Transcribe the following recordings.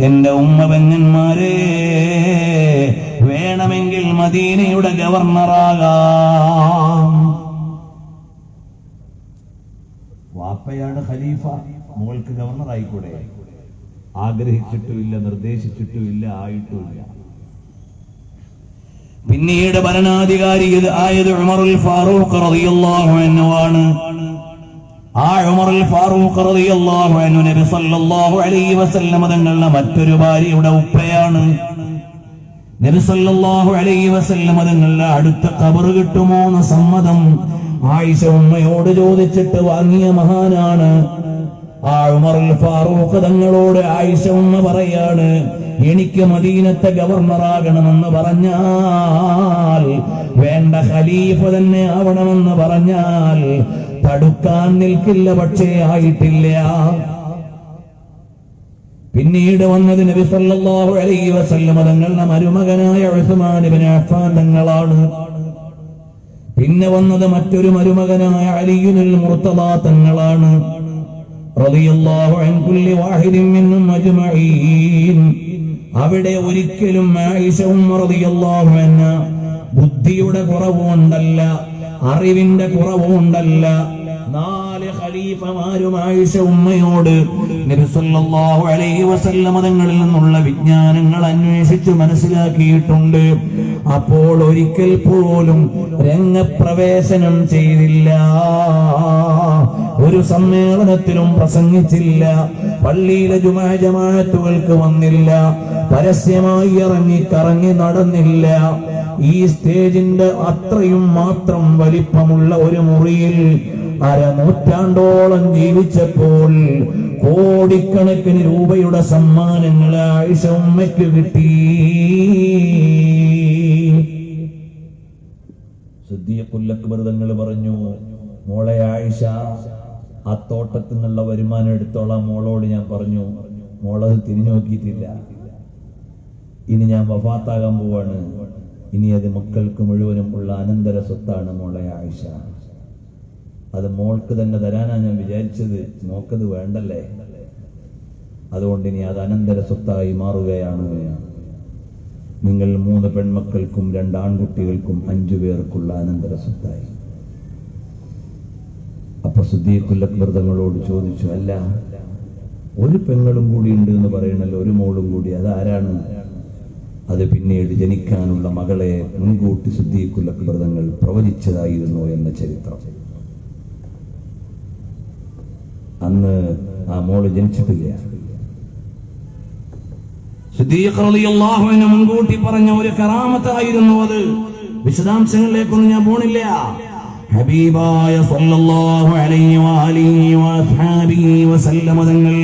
എന്റെ ഉമ്മ പെങ്ങന്മാരെ വേണമെങ്കിൽ മദീനയുടെ ഗവർണറാകാം. വാപ്പയാണ് ഖലീഫ. മോൾക്ക് ഗവർണർ ആയിക്കൂടെ ആഗ്രഹിച്ചിട്ടുമില്ല നിർദ്ദേശിച്ചിട്ടുമില്ല ആയിട്ടുമില്ല. പിന്നീട് ഭരണാധികാരി ആയത് ഉമറുൽ ഫാറൂഖ് റളിയല്ലാഹു അൻഹു ആണ്. ആ ഫാറൂഖ് റളിയല്ലാഹു അൻഹു നബി സല്ലല്ലാഹു അലൈഹി തങ്ങളുടെ മറ്റൊരു ഭാര്യയുടെ ഉപ്പയാണ്. നബി സല്ലല്ലാഹു അലൈഹി തങ്ങളുടെ അടുത്ത ഖബർ കിട്ടുമോ സമ്മതം ആയിഷ ഉമ്മയോട് ചോദിച്ചിട്ട് വാങ്ങിയ മഹാനാണ്. ആ ഉമറുൽ ഫാറൂഖ് തങ്ങളോട് ആയിഷ ഉമ്മ പറയാണ് എനിക്ക് മദീനത്തെ ഗവർണറാകണമെന്ന് പറഞ്ഞാൽ വേണ്ട ഖലീഫ തന്നെ ആവണമെന്ന് പറഞ്ഞാൽ തടുക്കാൻ നിൽക്കില്ല പക്ഷേ ആയിട്ടില്ല. പിന്നീട് വന്നത് നബി സല്ലല്ലാഹു അലൈഹി വസല്ലം തങ്ങളുടെ മരുമകനായ ഉസ്മാൻ ഇബ്നു അഫ്ഫാൻ തങ്ങളാണ്. പിന്നെ വന്നത് മറ്റൊരു മരുമകനായ അലിയുൽ മുർത്തദ തങ്ങളാണ്. റളിയല്ലാഹു അൻ കുല്ലി വാഹിദിൻ മിന്നും അജ്മഈൻ. അവിടെ ഒരിക്കലും ആയിഷവും ബുദ്ധിയുടെ കുറവുകൊണ്ടല്ല അറിവിന്റെ കുറവുകൊണ്ടല്ല. നാല് ഖലീഫമാരും ആയിഷ ഉമ്മയോട് സല്ലല്ലാഹു അലൈഹി വസല്ലമ തങ്ങളിൽ നിന്നുള്ള വിജ്ഞാനങ്ങൾ അന്വേഷിച്ച് മനസ്സിലാക്കിയിട്ടുണ്ട്. അപ്പോൾ ഒരിക്കൽ പോലും രംഗപ്രവേശനം ചെയ്തില്ല. ഒരു സമ്മേളനത്തിലും പ്രസംഗിച്ചില്ല. പള്ളിയിലെ ജുമാ ജമാഅത്തുകൾക്ക് വന്നില്ല. പരസ്യമായി ഇറങ്ങി കറങ്ങി നടന്നില്ല. ഈ സ്റ്റേജിന്റെ അത്രയും മാത്രം വലിപ്പമുള്ള ഒരു മുറിയിൽ അരനൂറ്റാണ്ടോളം ജീവിച്ചപ്പോൾ കോടിക്കണക്കിന് രൂപയുടെ സമ്മാനങ്ങൾ ആയിഷ ഉമ്മയ്ക്ക് കിട്ടി. തങ്ങൾ പറഞ്ഞു മോളെ ആയിഷ ആ തോട്ടത്തിൽ നിന്നുള്ള വരുമാനം എടുത്തോളാം. മോളോട് ഞാൻ പറഞ്ഞു മോളത് തിരിഞ്ഞു നോക്കിയിട്ടില്ല. ഇനി ഞാൻ വഫാത്താകാൻ പോവാണ്. ഇനി അത് മക്കൾക്ക് മുഴുവനും ഉള്ള അനന്തര സ്വത്താണ് മോളെ ആയിഷ. അത് മോൾക്ക് തന്നെ തരാനാണ് ഞാൻ വിചാരിച്ചത്. മോക്കത് വേണ്ടല്ലേ? അതുകൊണ്ട് ഇനി അത് അനന്തര സ്വത്തായി മാറുകയാണ്. നിങ്ങൾ മൂന്ന് പെൺമക്കൾക്കും രണ്ട് ആൺകുട്ടികൾക്കും അഞ്ചു പേർക്കുള്ള അനന്തര സ്വത്തായി. അപ്പൊ സുദ്ദീഖുൽ തങ്ങളോട് ചോദിച്ചു അല്ല ഒരു പെങ്ങളും കൂടി ഉണ്ട് എന്ന് പറയണല്ലോ ഒരു മോളും കൂടി. അതാരാണ്? അത് പിന്നീട് ജനിക്കാനുള്ള മകളെ മുൻകൂട്ടി സുദ്ദീഖുൽ തങ്ങൾ പ്രവചിച്ചതായിരുന്നു എന്ന ചരിത്രം. അന്ന് ആ മോൾ ജനിച്ചിട്ടില്ല. മുൻകൂട്ടി പറഞ്ഞ ഒരു കറാമത്തായിരുന്നു അത്. വിശദാംശങ്ങളിലേക്കൊന്നും ഞാൻ പോണില്ല. ഹബീബായ സല്ലല്ലാഹു അലൈഹി വസല്ലമ തങ്ങൾ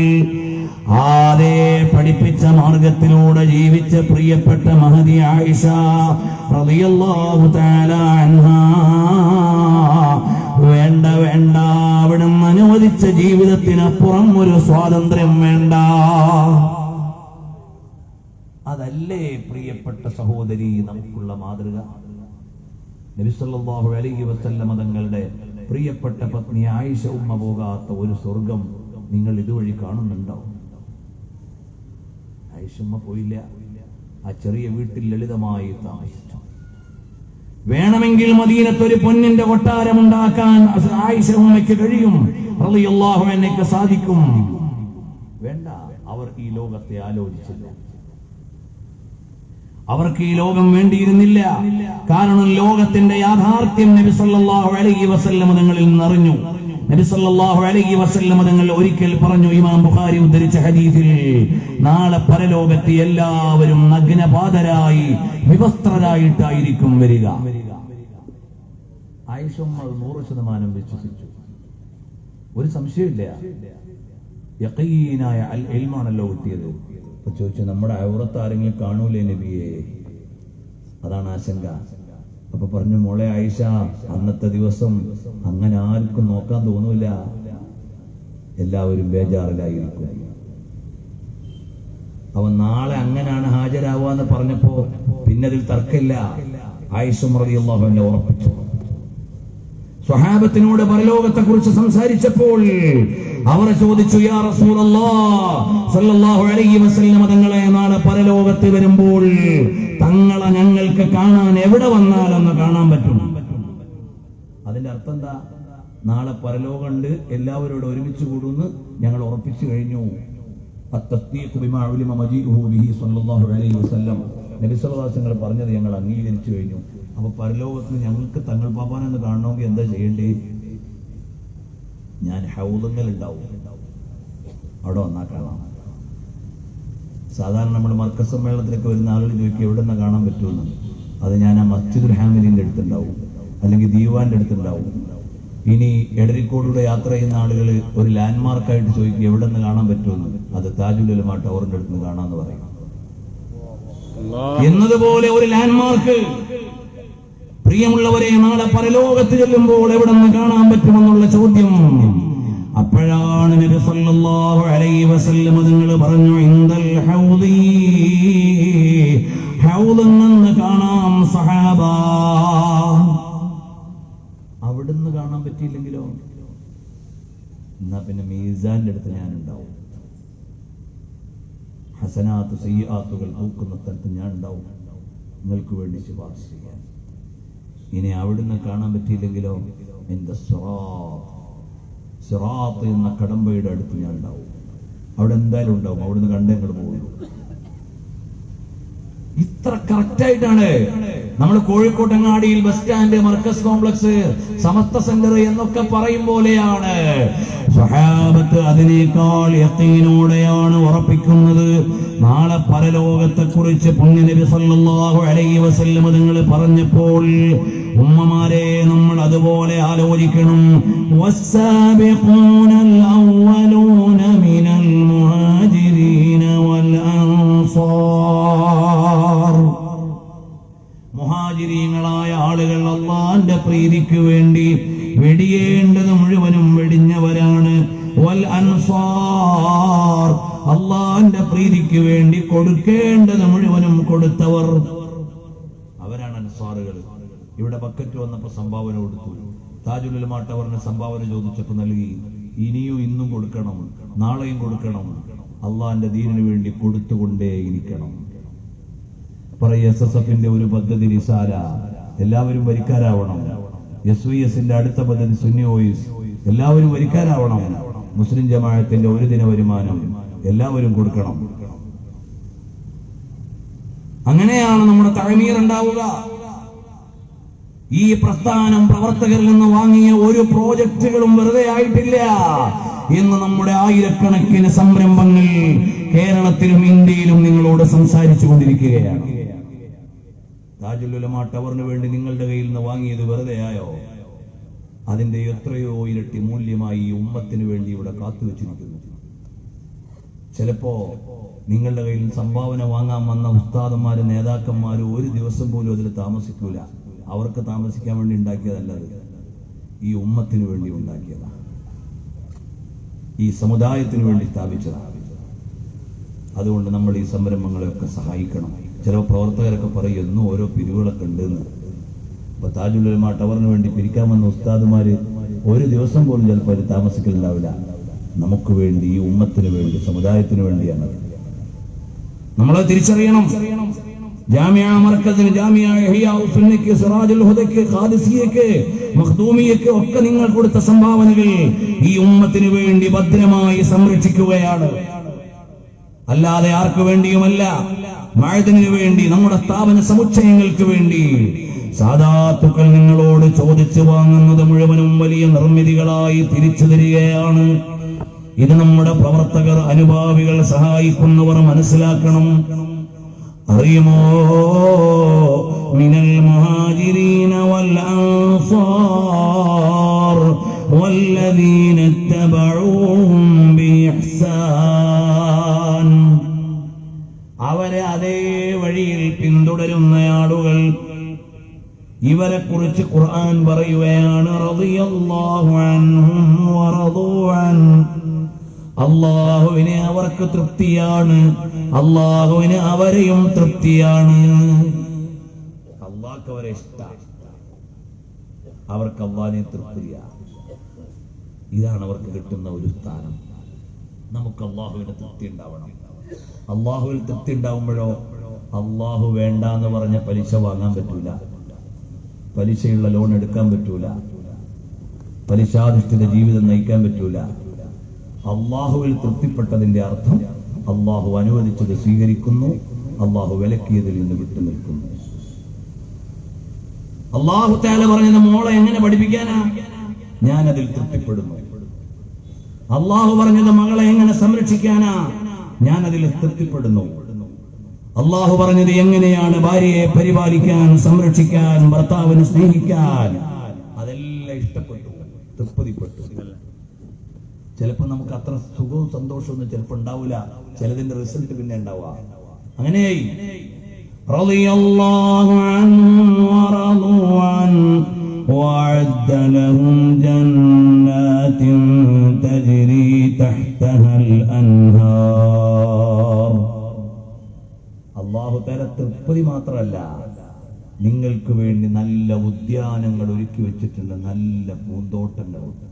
ആദേ പഠിപ്പിച്ച മാർഗത്തിലൂടെ ജീവിച്ച പ്രിയപ്പെട്ട മഹതി ആയിഷ അൻഹാ. വേണ്ട വേണ്ട. അവിടുന്ന് അനുവദിച്ച ജീവിതത്തിനപ്പുറം ഒരു സ്വാതന്ത്ര്യം വേണ്ട. അതല്ലേ പ്രിയപ്പെട്ട സഹോദരി നമുക്കുള്ള മാതൃക? നബിസല്ലാഹു അലൈഹി വസല്ല മതങ്ങളുടെ പ്രിയപ്പെട്ട പത്നി ആയിഷ ഉമ്മ പോകാത്ത ഒരു സ്വർഗം നിങ്ങൾ ഇതുവഴി കാണുന്നുണ്ടോ? ആയിഷ പോയില്ല. ആ ചെറിയ വീട്ടിൽ ലളിതമായി താമസിച്ചു. വേണമെങ്കിൽ മദീനത്തൊരു പൊന്നിന്റെ കൊട്ടാരം ഉണ്ടാക്കാൻ ആയിഷ ഉമ്മയ്ക്ക് കഴിയും. റളിയല്ലാഹു അൻഹയ്ക്ക് സാധിക്കും. വേണ്ട അവർ ഈ ലോകത്തെ ആലോചിച്ചില്ല. അവർക്ക് ഈ ലോകം വേണ്ടിയിരുന്നില്ല. കാരണം ലോകത്തിന്റെ യാഥാർത്ഥ്യം നബി സല്ലല്ലാഹു അലൈഹി വസല്ലം തങ്ങളിൽ നിന്നറിഞ്ഞു നബി സല്ലല്ലാഹു അലൈഹി വസല്ലം തങ്ങൾ ഒരിക്കൽ പറഞ്ഞു ഇമാം ബുഖാരി ഉദ്ധരിച്ച ഹദീസിൽ നാളെ പരലോകത്ത് എല്ലാവരും നഗ്നപാതരായി വിവസ്ത്രരായിട്ടായിരിക്കും വരിക. ആയിഷമ്മ അത് നൂറ് ശതമാനം വിശ്വസിച്ചു. ഒരു സംശയമില്ല. യക്കീനായ അൽ ഇൽമാണല്ലോ കിട്ടിയത്. ചോദിച്ചു നമ്മുടെ ഔറത്ത് ആരെങ്കിലും കാണൂലേ നബിയെ? അതാണ് ആശങ്ക. അപ്പൊ പറഞ്ഞു മോളെ ആയിഷ അന്നത്തെ ദിവസം അങ്ങനെ ആർക്കും നോക്കാൻ തോന്നൂല. എല്ലാവരും ബേജാറിലായിരിക്കും. അവൻ നാളെ അങ്ങനെയാണ് ഹാജരാവുക എന്ന് പറഞ്ഞപ്പോ പിന്നതിൽ തർക്കമില്ല. ആയിഷ റളിയല്ലാഹു അൻഹ ഉറപ്പിച്ചു. സ്വഹാബത്തിനോട് പരലോകത്തെ കുറിച്ച് സംസാരിച്ചപ്പോൾ അവർ ചോദിച്ചു യാ അലൈഹി വസല്ലം തങ്ങളെ നാളെ പരലോകത്ത് വരുമ്പോൾ തങ്ങളെ ഞങ്ങൾക്ക് കാണാൻ എവിടെ വന്നാലൊന്ന് കാണാൻ പറ്റും? അതിന്റെ അർത്ഥം എന്താ? നാളെ പരലോകമുണ്ട് എല്ലാവരോടും ഒരുമിച്ച് കൂടുമെന്ന് ഞങ്ങൾ ഉറപ്പിച്ചു കഴിഞ്ഞു. അത്തസ്തീഖ് ബിമാ ഉലിമ മജീഉഹു ബിഹി സ്വല്ലല്ലാഹു അലൈഹി വസല്ലം നബി സല്ലല്ലാഹു അലൈഹി വസല്ലം പറഞ്ഞത് ഞങ്ങൾ അംഗീകരിച്ചു കഴിഞ്ഞു. അപ്പൊ പരലോകത്ത് ഞങ്ങൾക്ക് തങ്ങൾ പാപ്പാനെന്ന് കാണണമെങ്കിൽ എന്താ ചെയ്യേണ്ടേ? ഞാൻ ഹൗദങ്ങൾ ഉണ്ടാവും അവിടെ വന്നാൽ കാണാം. സാധാരണ നമ്മൾ മർക്ക സമ്മേളനത്തിലൊക്കെ വരുന്ന ആളുകൾ ചോദിക്കും എവിടെ നിന്ന് കാണാൻ പറ്റുമെന്ന്. അത് ഞാൻ ആ മസ്ജിദുൽ ഹാമിലിന്റെ അടുത്തുണ്ടാവും. അല്ലെങ്കിൽ ദീവാന്റെ അടുത്തുണ്ടാവും. ഇനി എടരിക്കോടിലൂടെ യാത്ര ചെയ്യുന്ന ആളുകൾ ഒരു ലാൻഡ്മാർക്കായിട്ട് ചോദിക്കും എവിടെ നിന്ന് കാണാൻ പറ്റുമെന്ന്. അത് താജുലുലമ ടവറിന്റെ അടുത്ത് നിന്ന് കാണാമെന്ന് പറയും. എന്നതുപോലെ ഒരു ലാൻഡ്മാർക്ക് പ്രിയമുള്ളവരെ നാളെ പരലോകത്ത് ചെല്ലുമ്പോൾ എവിടെ നിന്ന് കാണാൻ പറ്റുമെന്നുള്ള ചോദ്യം. അപ്പോഴാണ് നബി സല്ലല്ലാഹു അലൈഹി വസല്ലം നിങ്ങൾ പറഞ്ഞു ഇന്ദൽ ഹൗദി ഹൗദിൽ കാണാം സഹാബ. അവിടുന്ന് കാണാൻ പറ്റിയില്ലെങ്കിലോ? എന്നാ പിന്നെ മീസാന്റെ അടുത്ത് ഞാൻ ഉണ്ടാവും ഹസനാത്ത് സയ്യാത്തുകൾ നോക്കുന്ന സ്ഥലത്ത് ഞാൻ ഉണ്ടാവും നിങ്ങൾക്ക് വേണ്ടി ശുപാർശ ചെയ്യാൻ. ഇനി അവിടുന്ന് കാണാൻ പറ്റിയില്ലെങ്കിലോ? എന്റെ സിറാത്ത്. എന്ന കടമ്പയുടെ അടുത്ത് ഞാൻ ഉണ്ടാവും അവിടെ എന്തായാലും ഉണ്ടാവും. അവിടുന്ന് കണ്ടേ പോകുന്നു. ഇത്ര കറക്റ്റ് ആയിട്ടാണ്. നമ്മൾ കോഴിക്കോട്ടങ്ങാടിയിൽ bus stand Markaz complex Samastha centre എന്നൊക്കെ പറയും പോലെയാണ്. സഹാബത്ത് അതിനേക്കാൾ യത്തീനോടെയാണ് ഉറപ്പിക്കുന്നത്. നാളെ പരലോകത്തെ കുറിച്ച് പുണ്യനബി സല്ലല്ലാഹു അലൈഹി വസല്ലം നിങ്ങൾ പറഞ്ഞപ്പോൾ ഉമ്മമാരെ നമ്മൾ അതുപോലെ ആലോചിക്കണം. വസ്സാബിഖൂനൽ മിനൽ മുഹാജിരീന വൽ അൻസാർ അള്ളാന്റെ പ്രീതിക്ക് വേണ്ടി വെടിയേണ്ടത് മുഴുവനും വെടിഞ്ഞവരാണ്. വൽ അൻസാർ അള്ളാന്റെ പ്രീതിക്ക് വേണ്ടി കൊടുക്കേണ്ടത് മുഴുവനും കൊടുത്തവർ അവരാണ് അൻസാറുകൾ. ഇവിടെ ബക്കറ്റ് വന്നപ്പോ സംഭാവന കൊടുത്തു. താജുൽ മാട്ടവറിന് സംഭാവന ചോദിച്ചപ്പോ നൽകി ഇനിയും ഇന്നും കൊടുക്കണം നാളെയും കൊടുക്കണം. അള്ളാന്റെ ദീനിന് വേണ്ടി കൊടുത്തുകൊണ്ടേയിരിക്കണം. പറയ എസ് എസ് എഫിന്റെ ഒരു പദ്ധതി നിസാര. എല്ലാവരും വരിക്കാരാവണം. എസ് വി എസിന്റെ അടുത്ത പദ്ധതി സുന്നി ഓയിസ് എല്ലാവരും വരിക്കാരാവണം. മുസ്ലിം ജമാഅത്തിന്റെ ഒരു ദിന വരുമാനം എല്ലാവരും കൊടുക്കണം. അങ്ങനെയാണ് നമ്മുടെ തഴമീർ ഉണ്ടാവുക. ഈ പ്രസ്ഥാനം പ്രവർത്തകരിൽ നിന്ന് വാങ്ങിയ ഒരു പ്രോജക്റ്റുകളും വെറുതെ ആയിട്ടില്ല. ഇന്ന് നമ്മുടെ ആയിരക്കണക്കിന് സംരംഭങ്ങൾ കേരളത്തിലും ഇന്ത്യയിലും നിങ്ങളോട് സംസാരിച്ചു കൊണ്ടിരിക്കുകയാണ്. താജുലുലമ ടവറിന് വേണ്ടി നിങ്ങളുടെ കയ്യിൽ നിന്ന് വാങ്ങിയത് വെറുതെയായോ? അതിന്റെ എത്രയോ ഇരട്ടി മൂല്യമായി ഈ ഉമ്മത്തിന് വേണ്ടി ഇവിടെ കാത്തു വെച്ചിരിക്കുന്നു ചിലപ്പോ നിങ്ങളുടെ കയ്യിൽ സംഭാവന വാങ്ങാൻ വന്ന ഉസ്താദന്മാരും നേതാക്കന്മാരും ഒരു ദിവസം പോലും അതിൽ താമസിക്കൂല. അവർക്ക് താമസിക്കാൻ വേണ്ടി ഉണ്ടാക്കിയതല്ലത് ഈ ഉമ്മത്തിന് വേണ്ടി ഉണ്ടാക്കിയതാണ് ഈ സമുദായത്തിന് വേണ്ടി സ്ഥാപിച്ചതാണ് അതുകൊണ്ട് നമ്മൾ ഈ സംരംഭങ്ങളെയൊക്കെ സഹായിക്കണം. ചില പ്രവർത്തകരൊക്കെ പറയും എന്നും ഓരോ പിരിവുകളൊക്കെ ഉണ്ടെന്ന്. അപ്പൊ താജുലുലമ ടവറിന് വേണ്ടി പിരിക്കാൻ വന്ന ഉസ്താദുമാര് ഒരു ദിവസം പോലും ചിലപ്പോൾ അവർ താമസിക്കലുണ്ടാവില്ല. നമുക്ക് വേണ്ടി ഈ ഉമ്മത്തിന് വേണ്ടി സമുദായത്തിന് വേണ്ടിയാണ്. നമ്മളെ തിരിച്ചറിയണം. സിറാജുൽ ഒക്കെ നിങ്ങൾ കൊടുത്ത സംഭാവനകൾ ഈ ഉമ്മത്തിന് വേണ്ടി ഭദ്രമായി സംരക്ഷിക്കുകയാണ്. അല്ലാതെ ആർക്കു വേണ്ടിയുമല്ല? മഴതിനു വേണ്ടി നമ്മുടെ സ്ഥാപന സമുച്ചയങ്ങൾക്ക് വേണ്ടി സാധാത്തുക്കൾ നിങ്ങളോട് ചോദിച്ചു വാങ്ങുന്നത് മുഴുവനും വലിയ നിർമ്മിതികളായി തിരിച്ചു തരികയാണ് ഇത് നമ്മുടെ പ്രവർത്തകർ അനുഭാവികൾ സഹായിക്കുന്നവർ മനസ്സിലാക്കണം അറിയുമോ മിനൽ മുഹാജിരീന വൽ അൻസാർ والذين اتبعوهم ഇവരെ കുറിച്ച് ഖുർആൻ പറയുകയാണ് അള്ളാഹുവിനെ അവർക്ക് തൃപ്തിയാണ്. അള്ളാഹുവിന് അവരെയും തൃപ്തിയാണ്. അള്ളാഹ്ക്ക് അവരെ ഇഷ്ടമാണ് അവർക്ക് അള്ളാഹിനെ തൃപ്തിയ. ഇതാണ് അവർക്ക് കിട്ടുന്ന ഒരു സ്ഥാനം. നമുക്ക് അള്ളാഹുവിന് തൃപ്തി ഉണ്ടാവണം. അള്ളാഹുവിൽ തൃപ്തി ഉണ്ടാവുമ്പോഴോ അള്ളാഹു വേണ്ട എന്ന് പറഞ്ഞ പലിശ വാങ്ങാൻ പറ്റൂല. പലിശയുള്ള ലോൺ എടുക്കാൻ പറ്റൂല. പലിശാധിഷ്ഠിത ജീവിതം നയിക്കാൻ പറ്റൂല. അള്ളാഹുവിൽ തൃപ്തിപ്പെട്ടതിന്റെ അർത്ഥം അള്ളാഹു അനുവദിച്ചത് സ്വീകരിക്കുന്നു അള്ളാഹു വിലക്കിയതിൽ നിന്ന് വിട്ടു നിൽക്കുന്നു. അള്ളാഹു തേല പറഞ്ഞത് മോളെ എങ്ങനെ പഠിപ്പിക്കാനാ? ഞാൻ അതിൽ തൃപ്തിപ്പെടുന്നു. അള്ളാഹു പറഞ്ഞത് മകളെ എങ്ങനെ സംരക്ഷിക്കാനാ? ഞാൻ അതിൽ തൃപ്തിപ്പെടുന്നു. അള്ളാഹു പറഞ്ഞത് എങ്ങനെയാണ് ഭാര്യയെ പരിപാലിക്കാൻ സംരക്ഷിക്കാൻ ഭർത്താവിനെ സ്നേഹിക്കാൻ അതെല്ലാം ഇഷ്ടപ്പെട്ടു തൃപ്തിപ്പെട്ടു ചിലപ്പോ നമുക്ക് അത്ര സുഖവും സന്തോഷവും ഒന്നും ചിലപ്പോ ഉണ്ടാവില്ല ചിലതിന്റെ റിസൾട്ട് പിന്നെ ഉണ്ടാവുക അങ്ങനെ رضي الله عنهم ورضوا عنه وأعد لهم جنات تجري تحتها الأنهار അള്ളാഹു തല തൃപ്തി മാത്രമല്ല നിങ്ങൾക്ക് വേണ്ടി നല്ല ഉദ്യാനങ്ങൾ ഒരുക്കി വെച്ചിട്ടുണ്ട് നല്ല പൂന്തോട്ടങ്ങളുണ്ട്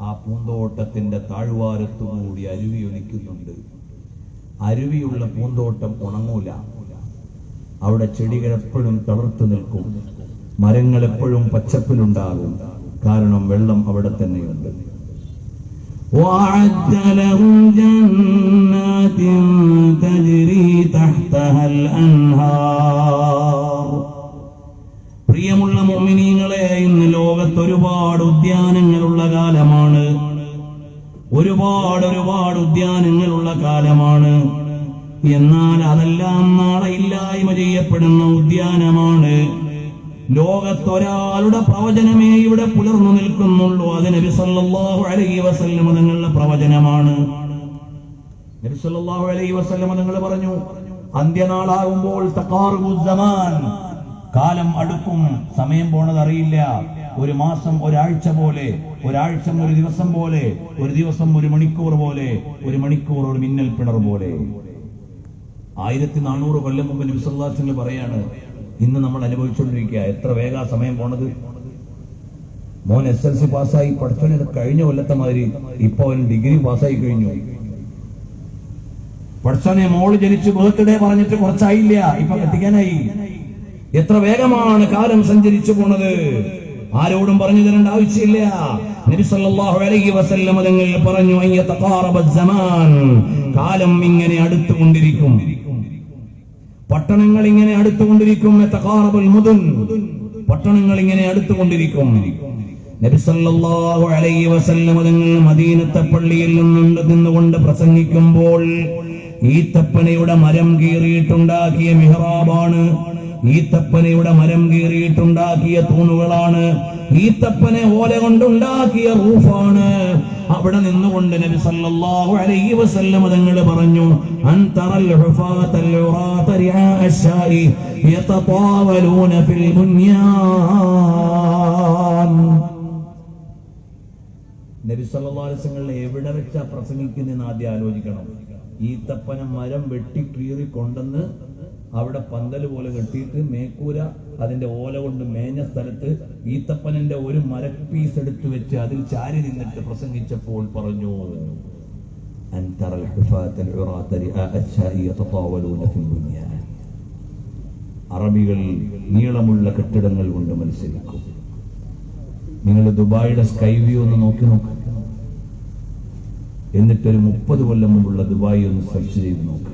ആ പൂന്തോട്ടത്തിന്റെ താഴ്വാരത്തുകൂടി അരുവി ഒലിക്കുന്നുണ്ട്. അരുവിയുള്ള പൂന്തോട്ടം ഉണങ്ങൂല. അവിടെ ചെടികൾ എപ്പോഴും തളർത്തു നിൽക്കും. മരങ്ങൾ എപ്പോഴും പച്ചപ്പിലുണ്ടാകും. കാരണം വെള്ളം അവിടെ തന്നെയുണ്ട്. وأعد لهم جنات تجري تحتها الأنهار പ്രിയമുള്ള മോമിനീങ്ങളെ ഇന്ന് ലോകത്ത് ഒരുപാട് ഉദ്യാനങ്ങളുള്ള കാലമാണ് ഒരുപാട് ഒരുപാട് ഉദ്യാനങ്ങളുള്ള കാലമാണ് എന്നാൽ അതെല്ലാം നാളെ ഇല്ലായ്മ ചെയ്യപ്പെടുന്ന ഉദ്യാനമാണ് ലോകത്തൊരാളുടെ പ്രവചനമേ ഇവിടെ പുലർന്നു നിൽക്കുന്നുള്ളൂ. അത് നബി സല്ലാഹു അലൈ വസല്ലം തങ്ങളുടെ പ്രവചനമാണ്. നബി സല്ലല്ലാഹു അലൈഹി വസല്ലം തങ്ങൾ പറഞ്ഞു അന്ത്യനാളാകുമ്പോൾ കാലം അടുക്കും സമയം പോണത് അറിയില്ല. ഒരു മാസം ഒരാഴ്ച പോലെ ഒരാഴ്ച ഒരു ദിവസം പോലെ ഒരു ദിവസം ഒരു മണിക്കൂർ പോലെ ഒരു മണിക്കൂർ ഒരു മിന്നൽ പിണർ പോലെ. ആയിരത്തി നാനൂറ് കൊല്ലം മുമ്പ് നബിസ് പറയാണ് ഇന്ന് നമ്മൾ അനുഭവിച്ചുകൊണ്ടിരിക്കുക. എത്ര വേഗ സമയം പോണത്? മോൻ എസ് എൽ സി പാസ്സായി. പഠിച്ചവന് കഴിഞ്ഞ കൊല്ലത്തെ മാതിരി ഇപ്പൊ അവൻ ഡിഗ്രി പാസ്സായി കഴിഞ്ഞു. പഠിച്ചവനെ മോൾ ജനിച്ച് ബർത്ത്ഡേ പറഞ്ഞിട്ട് കുറച്ചായില്ല. ഇപ്പൊ കത്തിക്കാനായി എത്ര വേഗമാണ് കാലം സഞ്ചരിച്ചു പോണത്. ആരോടും പറഞ്ഞു തരേണ്ട ആവശ്യമില്ല. നബി സല്ലല്ലാഹു അലൈഹി വസല്ലം തങ്ങൾ പറഞ്ഞു കാലം ഇങ്ങനെ അടുത്തുകൊണ്ടിരിക്കും. പട്ടണങ്ങൾ ഇങ്ങനെ അടുത്തുകൊണ്ടിരിക്കും. പട്ടണങ്ങൾ ഇങ്ങനെ അടുത്തുകൊണ്ടിരിക്കും. നബി സല്ലല്ലാഹു അലൈഹി വസല്ലം തങ്ങൾ മദീനത്തെ പള്ളിയിൽ നിന്നുണ്ട് നിന്നുകൊണ്ട് പ്രസംഗിക്കുമ്പോൾ ഈ തപ്പനയുടെ മരം കീറിയിട്ടുണ്ടാക്കിയ മിഹ്റാബാണ് ഈത്തപ്പനയുടെ മരം കീറിയിട്ടുണ്ടാക്കിയ തൂണുകളാണ്. ഈത്തപ്പനെ ഓല കൊണ്ടുണ്ടാക്കിയ റൂഫാണ്. അവിടെ നിന്നുകൊണ്ട് നബി സല്ലല്ലാഹു അലൈഹി വസല്ലം തങ്ങൾ പറഞ്ഞു അൻതറൽ ഹുഫാതൽ ഉറാത റിആ അശ്ശായി യതതാവലൂന ഫിൽ ബുനിയാൻ നബി സല്ലല്ലാഹു അലൈഹി വസല്ലം എവിടെ വെച്ചാ പ്രസംഗിക്കുന്നതെന്ന് ആദ്യം ആലോചിക്കണം. ഈത്തപ്പന മരം വെട്ടി കീറി കൊണ്ടെന്ന് അവിടെ പന്തൽ പോലെ കെട്ടിയിട്ട് മേക്കൂര അതിന്റെ ഓല കൊണ്ട് മേഞ്ഞ സ്ഥലത്ത് ഈത്തപ്പനന്റെ ഒരു മരപ്പീസ് എടുത്തു വെച്ച് അതിൽ ചാരി നിന്നിട്ട് പ്രസംഗിച്ചപ്പോൾ പറഞ്ഞു أن ترى الحفاة العراة رئاء الشاء يتطاولون في البنيان അറബികൾ നീളമുള്ള കെട്ടിടങ്ങൾ കൊണ്ട് മത്സരിക്കും നിങ്ങൾ ദുബായിയുടെ സ്കൈ വ്യൂ ഒന്ന് നോക്കി നോക്ക് എന്നിട്ടൊരു മുപ്പത് കൊല്ലം മുമ്പുള്ള ദുബായ് ഒന്ന് സെർച്ച് ചെയ്ത് നോക്ക്